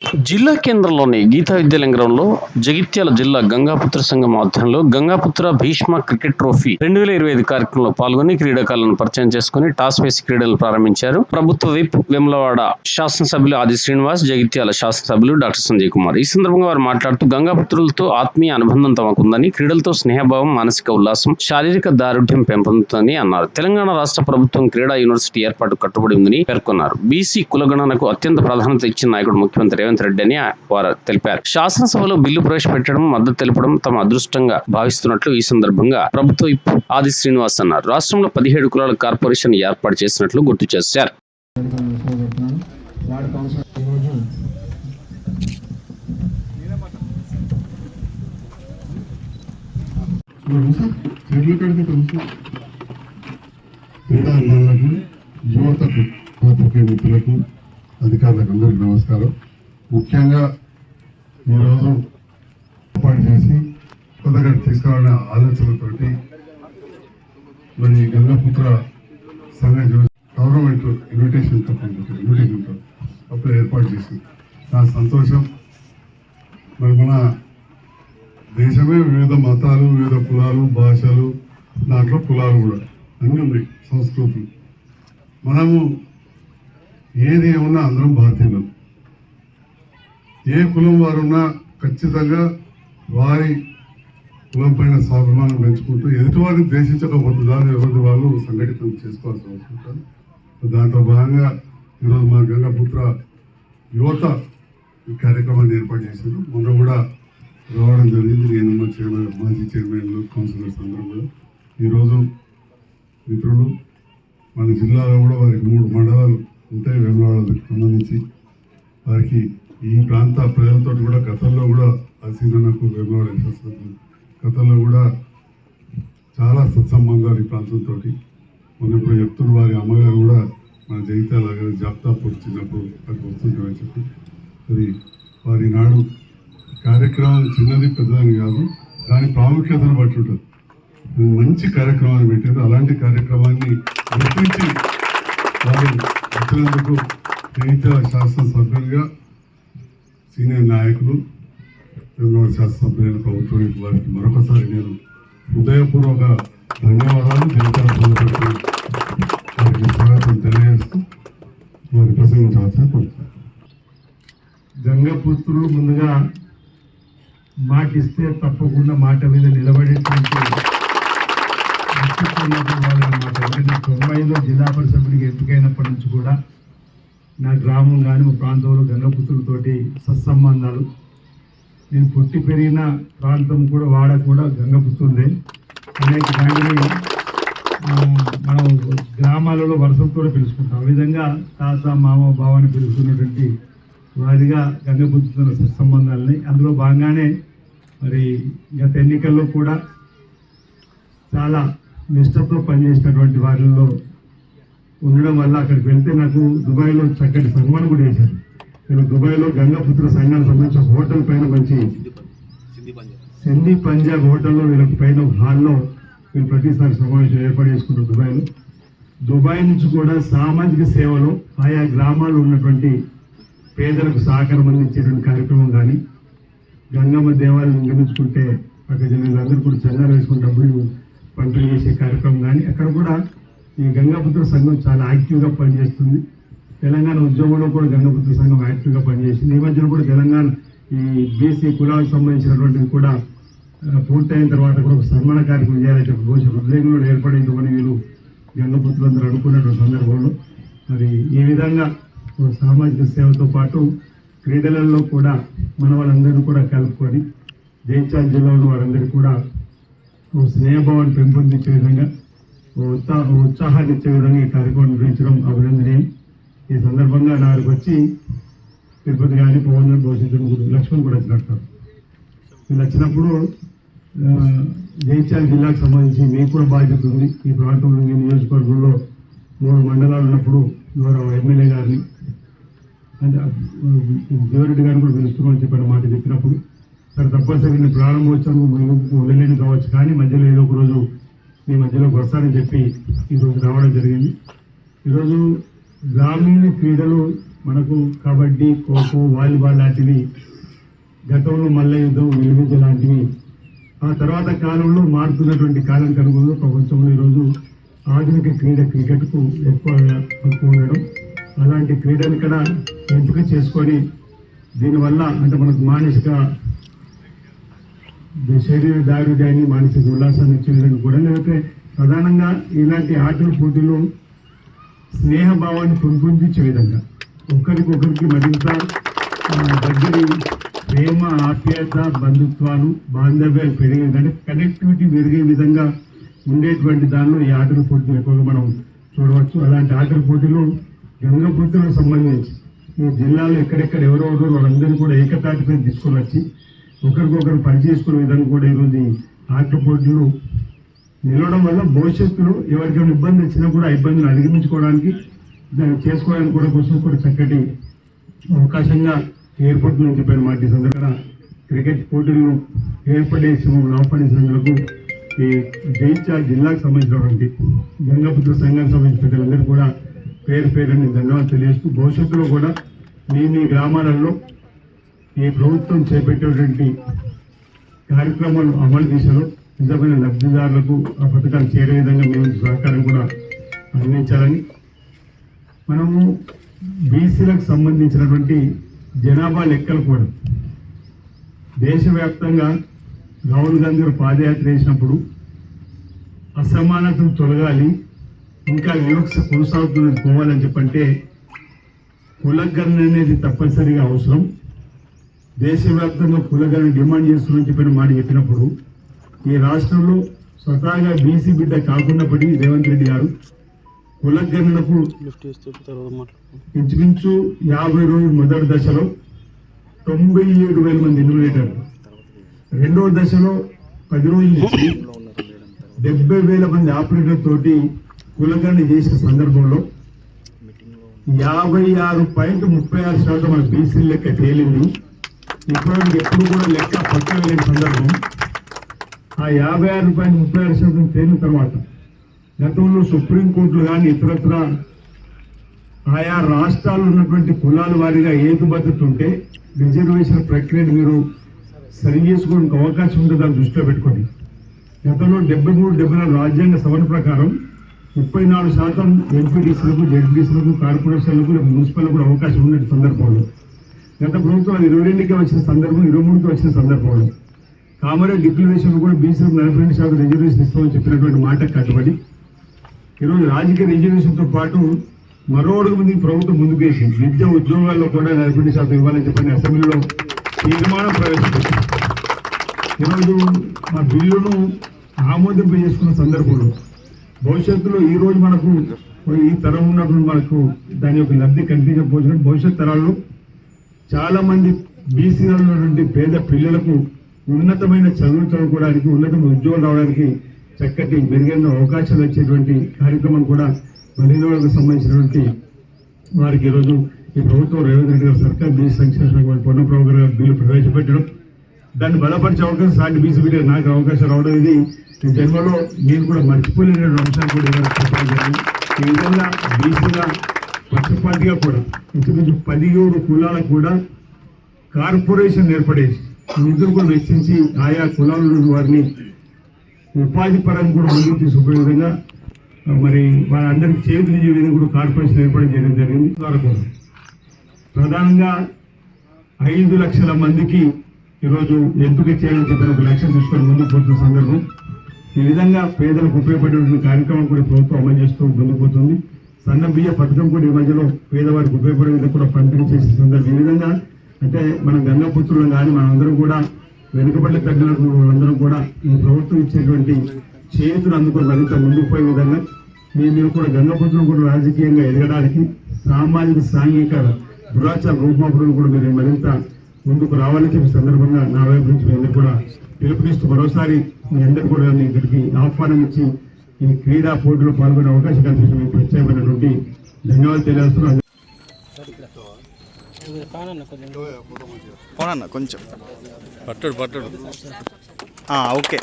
జిల్లా కేంద్రంలోని గీతా విద్యాలయంలో జగిత్యాల జిల్లా గంగాపుత్ర సంఘం ఆధ్వర్యంలో గంగాపుత్ర భీష్మ క్రికెట్ ట్రోఫీ రెండు వేల ఇరవై ఐదు కార్యక్రమంలో పాల్గొని క్రీడాకారులను పరిచయం చేసుకుని టాస్ వేసి క్రీడలు ప్రారంభించారు. ప్రభుత్వ విప్ వెమ్లవాడ శాసనసభ్యులు ఆది శ్రీనివాస్ జగిత్యాల శాసనసభ్యులు డాక్టర్ సంజయ్ కుమార్. ఈ సందర్భంగా వారు మాట్లాడుతూ గంగాపుత్రులతో ఆత్మీయ అనుబంధం తమకుందని క్రీడలతో స్నేహభావం మానసిక ఉల్లాసం శారీరక దారుఢ్యం పెంపొందుతుందని అన్నారు. తెలంగాణ రాష్ట్ర ప్రభుత్వం క్రీడా యూనివర్సిటీ ఏర్పాటు కట్టుబడి ఉందని పేర్కొన్నారు. బీసీ కులగణనకు అత్యంత ప్రాధాన్యత ఇచ్చిన నాయకుడు ముఖ్యమంత్రి రేవంత్ రెడ్డి అని వారు తెలిపారు. శాసనసభలో బిల్లు ప్రవేశపెట్టడం మద్దతు తెలపడం తమ అదృష్టంగా భావిస్తున్నట్లు ఈ సందర్భంగా ప్రభుత్వ ఆది శ్రీనివాస్ అన్నారు. రాష్ట్రంలో పదిహేడు కులాల కార్పొరేషన్ ఏర్పాటు చేసినట్లు గుర్తు చేశారు. యువతకు పాత్రికేయ మిత్రులకు అధికారులకు అందరికీ నమస్కారం. ముఖ్యంగా ఈరోజు ఏర్పాటు చేసి కొత్తగా తీసుకురావాలనే ఆలోచనతోటి మరి గంగపుత్ర సంఘం గవర్నమెంట్ ఇన్విటేషన్ ఇన్విటేషన్తో అప్పుడు ఏర్పాటు చేసింది. నా సంతోషం. మరి మన దేశమే వివిధ మతాలు వివిధ కులాలు భాషలు దాంట్లో కులాలు కూడా అన్నీ ఉన్నాయి సంస్కృతులు. మనము ఏది ఏమన్నా అందరం భారతీయులం. ఏ కులం వారు ఉన్నా ఖచ్చితంగా వారి కులం పైన స్వాభిమానం పెంచుకుంటూ ఎదుటివారిని ద్వేషించకపోతే ఎవరి వాళ్ళు సంఘటితం చేసుకోవాల్సి అవసరం దాంట్లో భాగంగా ఈరోజు మా గంగాపుత్ర యువత ఈ కార్యక్రమాన్ని ఏర్పాటు చేశారు. మొన్న కూడా రావడం జరిగింది. నేను మా చైర్మన్ మాజీ చైర్మన్లు కౌన్సిలర్స్ అందరూ కూడా. ఈరోజు మిత్రులు మన జిల్లాలో కూడా వారికి మూడు మండలాలు ఉంటాయి. వేమవాడలకు సంబంధించి వారికి ఈ ప్రాంత ప్రజలతో కూడా గతంలో కూడా ఆ నాకు వేమవాడ గతంలో కూడా చాలా సత్సంబంధాలు ఈ ప్రాంతంతో మనం ఇప్పుడు చెప్తున్న వారి అమ్మగారు కూడా మన జగిత్యాల గారు జాబ్తాపూర్ చిన్నప్పుడు అక్కడ వస్తుంటామని చెప్పి. అది వారి నాడు కార్యక్రమం చిన్నది పెద్దదని కాదు దాని ప్రాముఖ్యతను బట్టి ఉంటుంది. మంచి కార్యక్రమాన్ని పెట్టారు అలాంటి కార్యక్రమాన్ని గుర్తించి వారు వచ్చినందుకు జగిత్యాల శాసనసభ్యులుగా సీనియర్ నాయకులు తెలంగాణ శాసనసభ్యులు ప్రభుత్వానికి వారికి మరొకసారి నేను హృదయపూర్వక ధన్యవాదాలు జగిత్యాల వారికి స్వాగతం తెలియజేస్తూ వారి ప్రసంగించవలసిన కోరుతున్నాను గంగపుత్రులు ముందుగా మాట తప్పకుండా మాట మీద నిలబడేటువంటి వ్యక్తిత్వం మాట ఎందుకంటే తొంభైలో జిల్లా పరిషత్కి ఎంపికైనప్పటి నుంచి కూడా నా గ్రామం కానీ మా ప్రాంతంలో గంగపుత్రులతోటి సత్సంబంధాలు. నేను పుట్టి పెరిగిన ప్రాంతం కూడా వాడ కూడా గంగపుత్రుందే అనేక దానిని మనం గ్రామాలలో వరుసలతో పిలుచుకుంటాం. ఆ విధంగా తాత మామ బావని పిలుచుకున్నటువంటి వారిగా గంగపుత్రుతున్న సత్సంబంధాలని అందులో భాగంగానే మరి గత ఎన్నికల్లో కూడా చాలా నిష్టతో పనిచేసినటువంటి వారిలో ఉండడం వల్ల అక్కడికి వెళ్తే నాకు దుబాయ్లో చక్కటి సన్మానం కూడా వేశారు నేను దుబాయ్లో గంగాపుత్ర సంఘానికి సంబంధించిన హోటల్ పైన మంచి సింధీ పంజాబ్ హోటల్లో వీళ్ళకి పైన హాల్లో వీళ్ళు ప్రతిసారి సమావేశం ఏర్పాటు చేసుకుంటారు దుబాయ్లో దుబాయ్ నుంచి కూడా సామాజిక సేవలో ఆయా గ్రామాల్లో ఉన్నటువంటి పేదలకు సహకారం అందించేటువంటి కార్యక్రమం కానీ గంగమ్మ దేవాలయం నిర్మించుకుంటే అక్కడ జనాలందరూ కూడా చందాలు వేసుకుని డబ్బులు పంపిణీ చేసే కార్యక్రమం కానీ అక్కడ కూడా ఈ గంగాపుత్ర సంఘం చాలా యాక్టివ్గా పనిచేస్తుంది. తెలంగాణ ఉద్యోగంలో కూడా గంగాపుత్ర సంఘం యాక్టివ్గా పనిచేసింది ఈ మధ్యలో కూడా తెలంగాణ ఈ బీసీ కులాలకు సంబంధించినటువంటివి కూడా పూర్తయిన తర్వాత కూడా ఒక సన్మాన కార్యక్రమం చేయాలని చెప్పి బహుశా హృదయంలో ఏర్పడిందని వీళ్ళు గంగపుత్రులందరూ అనుకున్నటువంటి సందర్భంలో. మరి ఈ విధంగా ఒక సామాజిక సేవతో పాటు క్రీడలలో కూడా మన వాళ్ళందరినీ కూడా కలుపుకొని జైచాల్ జిల్లాలో వారందరికీ కూడా ఒక స్నేహభావాన్ని పెంపొందించే విధంగా ఉత్సాహం ఉత్సాహాన్ని ఇచ్చే విధంగా ఈ కార్యక్రమం నిర్వహించడం అభినందనీయం. ఈ సందర్భంగా నాకు వచ్చి తిరుపతి కానీ పవన్ భవిష్యత్తు లక్ష్మణ్ కూడా వచ్చినట్టు వీళ్ళు వచ్చినప్పుడు ఆ, జైత్యాల జిల్లాకు సంబంధించి మీకు కూడా బాధ్యత ఉంది. ఈ ప్రాంతంలో మీ నియోజకవర్గంలో మూడు మండలాలు ఉన్నప్పుడు గౌరవ ఎమ్మెల్యే గారిని అంటే దేవరెడ్డి గారిని కూడా పిలుస్తున్నామని చెప్పిన మాట చెప్పినప్పుడు సరే తప్పనిసరిగా నేను ప్రారంభోత్సవం వెళ్ళలేని కావచ్చు కానీ మధ్యలో ఏదో ఒక రోజు మీ మధ్యలోకి వస్తానని చెప్పి ఈరోజు రావడం జరిగింది. ఈరోజు గ్రామీణ క్రీడలు మనకు కబడ్డీ ఖోఖో వాలీబాల్ లాంటివి గతంలో మల్ల యుద్ధం వెలుగుజ లాంటివి ఆ తర్వాత కాలంలో మారుతున్నటువంటి కాలం కనుగొని ప్రపంచంలో ఈరోజు ఆధునిక క్రీడ క్రికెట్కు ఎక్కువ తక్కువ ఉండడం. అలాంటి క్రీడను ఇక్కడ ఎంపిక చేసుకొని దీనివల్ల అంటే మనకు మానసిక శరీర దారుఢ్యాన్ని మానసిక ఉల్లాసాన్ని ఇచ్చే విధంగా కూడా లేకపోతే ప్రధానంగా ఇలాంటి ఆటల పోటీలు స్నేహభావాన్ని పెంపొందించే విధంగా ఒకరికొకరికి మరింత దగ్గర ప్రేమ ఆప్యాయత బంధుత్వాలు బాంధవ్యాలు పెరిగే అంటే కనెక్టివిటీ పెరిగే విధంగా ఉండేటువంటి దానిలో ఈ ఆటల పోటీలు ఎక్కువగా మనం చూడవచ్చు. అలాంటి ఆటల పోటీలు గంగపుత్రులకు సంబంధించి ఈ జిల్లాలో ఎక్కడెక్కడ ఎవరెవరు వాళ్ళందరూ కూడా ఏకతాటిపై తీసుకొని వచ్చి ఒకరికొకరు పనిచేసుకునే విధంగా కూడా ఈరోజు ఈ పోటీలు నిలవడం వల్ల భవిష్యత్తులో ఎవరికైనా ఇబ్బంది వచ్చినా కూడా ఆ ఇబ్బందులు అధిగమించుకోవడానికి దాన్ని చేసుకోవడానికి కూడా కోసం కూడా చక్కటి అవకాశంగా ఏర్పడుతుందని చెప్పారు మాట ఈ సందర్భంగా క్రికెట్ పోటీలను ఏర్పడేసి ఆహ్వానించినందుకు ఈ జైత్యాల జిల్లాకు సంబంధించినటువంటి గంగపుత్ర సంఘానికి సంబంధించిన ప్రజలందరూ కూడా పేరు పేరుని ధన్యవాదాలు తెలియజేస్తూ భవిష్యత్తులో కూడా మీ మీ గ్రామాలలో ఈ ప్రభుత్వం చేపట్టేటువంటి కార్యక్రమాలు అమలు దిశలో నిజమైన లబ్ధిదారులకు ఆ పథకాలు చేరే విధంగా మేము సహకారం కూడా అందించాలని. మనము బీసీలకు సంబంధించినటువంటి జనాభా లెక్కలు కూడా దేశవ్యాప్తంగా రాహుల్ గాంధీ గారు పాదయాత్ర చేసినప్పుడు అసమానతలు తొలగాలి ఇంకా వివక్ష కొనసాగుతున్నది పోవాలని చెప్పంటే కులగణన అనేది తప్పనిసరిగా అవసరం. దేశవ్యాప్తంగా కులగణన డిమాండ్ చేస్తున్నామని చెప్పిన మాట చెప్పినప్పుడు ఈ రాష్ట్రంలో స్వతహాగా బీసీ బిడ్డ కాకున్నప్పటికీ రేవంత్ రెడ్డి గారు కులగణనకు ఇంచుమించు యాభై రోజుల మొదటి దశలో తొంభై ఏడు వేల మంది ఎన్నులేటారు రెండవ దశలో పది రోజులు డెబ్బై వేల మంది ఆపరేటర్ తోటి కులగణన చేసిన సందర్భంలో యాభై ఆరు పాయింట్ ముప్పై ఆరు శాతం మన బీసీ లెక్క తేలింది. ఇప్పటివరకు ఎప్పుడు కూడా లెక్క పక్కన సందర్భం. ఆ యాభై ఆరు రూపాయలు ముప్పై ఆరు శాతం తేలిన తర్వాత గతంలో సుప్రీంకోర్టులు కానీ ఇతరత్ర ఆయా రాష్ట్రాల్లో ఉన్నటువంటి కులాల వారీగా ఏకబద్ధత ఉంటే రిజర్వేషన్ ప్రక్రియను మీరు సరి చేసుకోవడానికి అవకాశం ఉంటుంది దాన్ని దృష్టిలో పెట్టుకోండి. గతంలో డెబ్బై మూడు డెబ్బై నాలుగు రాజ్యాంగ సవరణ ప్రకారం ముప్పై నాలుగు శాతం ఎంపీటీసీలకు జెడ్పీసీలకు కార్పొరేషన్లకు లేదా మున్సిపల్లకు కూడా అవకాశం ఉన్న సందర్భంలో గత ప్రభుత్వం ఇరవై రెండుకి వచ్చిన సందర్భం ఇరవై మూడుకి వచ్చిన సందర్భంలో కామారెడ్డి డిక్లరేషన్ కూడా బీసీ నలభై రెండు శాతం రిజర్వేషన్ ఇస్తామని చెప్పినటువంటి మాట కట్టుబడి ఈరోజు రాజకీయ రిజర్వేషన్తో పాటు మరో అడుగు ప్రభుత్వం ముందుకేసి విద్య ఉద్యోగాల్లో కూడా నలభై రెండు శాతం ఇవ్వాలని చెప్పని అసెంబ్లీలో తీర్మానం ప్రవేశపెట్టింది. ఈరోజు మా బిల్లును ఆమోదింపు చేసుకున్న సందర్భంలో భవిష్యత్తులో ఈ రోజు మనకు ఈ తరం ఉన్నప్పుడు మనకు దాని యొక్క లబ్ధి కనిపించకపోతున్నట్టు భవిష్యత్ తరాల్లో చాలా మంది బీసీలలో ఉన్నటువంటి పేద పిల్లలకు ఉన్నతమైన చదువులు చదువుకోవడానికి ఉన్నతమైన ఉద్యోగం రావడానికి చక్కటి మెరుగైన అవకాశాలు ఇచ్చేటువంటి కార్యక్రమం కూడా మహిళలకు సంబంధించినటువంటి వారికి ఈరోజు ఈ ప్రభుత్వం రేవంత్ రెడ్డి గారు సర్కార్ బీసీ సంక్షేమ శాఖ పొన్న గారు బిల్లు ప్రవేశపెట్టడం. దాన్ని బలపరిచే అవకాశం సాటి బీసీ బిడ్డ నాకు అవకాశం రావడం ఇది. జన్మలో నేను కూడా మర్చిపోలేని అంశాలు కూడా చెప్పడం జరిగింది. ఈ విధంగా బీసీగా పక్షపాతిగా కూడా ఇంచుమించు పదిహేడు కులాలకు కూడా కార్పొరేషన్ ఏర్పడేసి నిధులు కూడా వెచ్చించి ఆయా కులాల వారిని ఉపాధి పరంగా కూడా ముందుకు తీసుకుపోయే విధంగా మరి వారందరికీ చేతులు ఇచ్చే విధంగా కూడా కార్పొరేషన్ ఏర్పడడం చేయడం జరిగింది. ద్వారా ప్రధానంగా ఐదు లక్షల మందికి ఈరోజు ఎంపిక చేయాలని చెప్పిన ఒక లక్ష్యం తీసుకొని ముందుకు పోతున్న సందర్భం. ఈ విధంగా పేదలకు ఉపయోగపడేటువంటి కార్యక్రమం కూడా ప్రభుత్వం అమలు చేస్తూ ముందుకు పోతుంది. సన్న బియ్య పథకం కూడా ఈ మధ్యలో పేదవారికి ఉపయోగపడే విధంగా కూడా పంపిణీ చేసిన సందర్భం. ఈ విధంగా అంటే మన గంగపుత్రులను కానీ మనందరం కూడా వెనుకబడి తగ్గినటువంటి వాళ్ళందరం కూడా ఈ ప్రభుత్వం ఇచ్చేటువంటి చేతులు అందుకొని మరింత ముందుకు పోయే విధంగా మేము కూడా గంగపుత్రులు కూడా రాజకీయంగా ఎదగడానికి సామాజిక సాంఘిక దురాచార రూపమాపడం కూడా మీరు మరింత ముందుకు రావాలని చెప్పి సందర్భంగా నా వైపు నుంచి మీ అందరూ కూడా పిలుపునిస్తూ మరోసారి మీ అందరూ కూడా ఇక్కడికి ఆహ్వానం ఇచ్చి ఈ క్రీడా పోటీలో పాల్గొనే అవకాశం కల్పించిన మీకు ప్రత్యేకమైనటువంటి ధన్యవాదాలు తెలియజేస్తున్నాను. పోనన్న కొంచెం. పట్టుడు పట్టుడు. ఆ, ఓకే.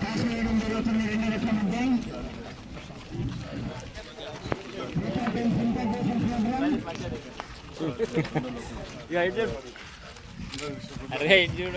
రాసేయడం జరుగుతుంది రెండు లక్షల మధ్య అరే చూడ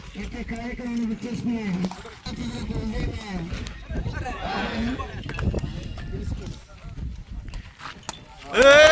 యొక్క కార్యక్రమాన్ని వచ్చేసిన Hey!